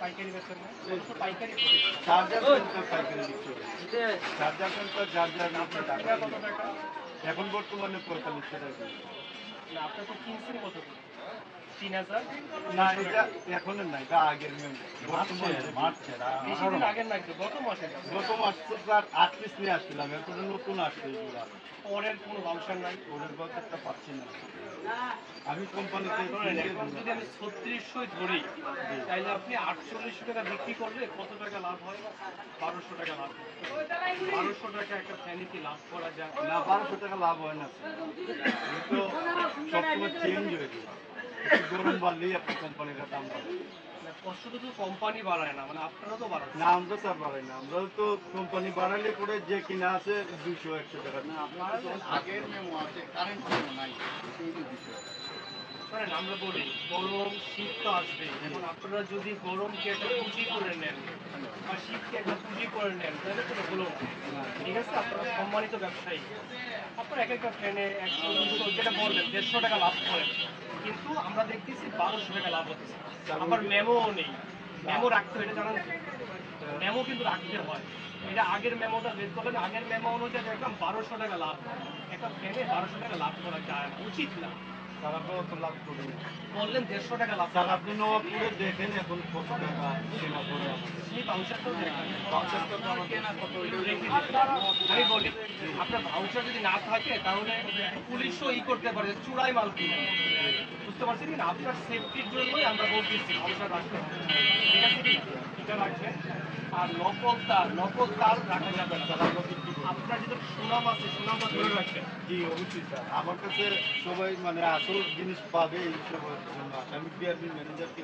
পাইকারি না? পাইকারি। চার্জার পাইকারি। চার্জার টাকা কত টাকা? এখন বর্তমানে পঁয়তাল্লিশশো টাকা না আপনার তো কিনছেন কত তিন হাজার? না এটা এখনের না এটা আগের মেম্বার বর্তমানে বেশি দিন আগের না গত মাসে গত মাস তো স্যার আট পিস নিয়ে আসছিলাম এখন নতুন আসছে এগুলা। পরের কোনো নাই। পাচ্ছি না। আমি কোম্পানিতে যদি আমি ছত্রিশশোই ধরি তাহলে আপনি আটচল্লিশশো টাকা বিক্রি করলে কত টাকা লাভ হয়? বারোশো টাকা লাভ হয়। বারোশো টাকা একটা ফ্যানিতে লাভ করা যায়। না বারোশো টাকা লাভ হয় না। তো সবসময় চেঞ্জ হয়ে যায়। গরম বাড়লেই আপনার কোম্পানির দাম বাড়ে। মানে কষ্ট তো শুধু কোম্পানি বাড়ায় না মানে আপনারা তো বাড়ান না আমরা স্যার বাড়াই না আমরা তো কোম্পানি বাড়ালে পরে যে কিনা আছে দুশো একশো টাকা। না আগের মেমো আছে কারেন্ট মেমো নাই সেই বিষয় শোনেন, আমরা বলি, গরম শীত তো আসবে এখন আপনারা যদি গরমকে একটা পুঁজি করে নেন, বা শীতকে একটা পুঁজি করে নেন, তাহলে তো হলো ঠিক আছে? আপনারা সম্মানিত ব্যবসায়ী। আপনারা এক একটা ফ্যানে একশো দুশো যেটা বললেন দেড়শো টাকা লাভ করেন। কিন্তু আমরা দেখতেছি বারোশো টাকা লাভ হচ্ছে। আবার মেমোও নেই। মেমো রাখতে এটা জানেন মেমো কিন্তু রাখতে হয়। এটা আগের মেমোটা বের করলেন আগের মেমো অনুযায়ী দেখলাম বারোশো টাকা লাভ একটা ফ্যানে বারোশো টাকা লাভ করা যায় উচিত না। আপনারা বললেন দেড়শো টাকা লাভ স্যার আপনি নবাবপুরে দেখেন এখন কত টাকা কেনা। আমি বলি ভাউচার যদি না থাকে তাহলে পুলিশও ই করতে পারে চূড়াই মাল কিনে। বুঝতে পারছেন আপনার সেফটির জন্যই আমরা বলতেছি ভাউচার রাখতে হবে। ঠিক আছে কি? এটা রাখবেন। আর নকল তার নকল তার রাখা যাবে না। আপনার যেটা সুনাম আছে সুনামটা ধরে রাখবেন জি অবশ্যই স্যার। আমার কাছে সবাই মানে আসল জিনিস পাবে এই সবার জন্য। আমি বিআরবি ম্যানেজারকে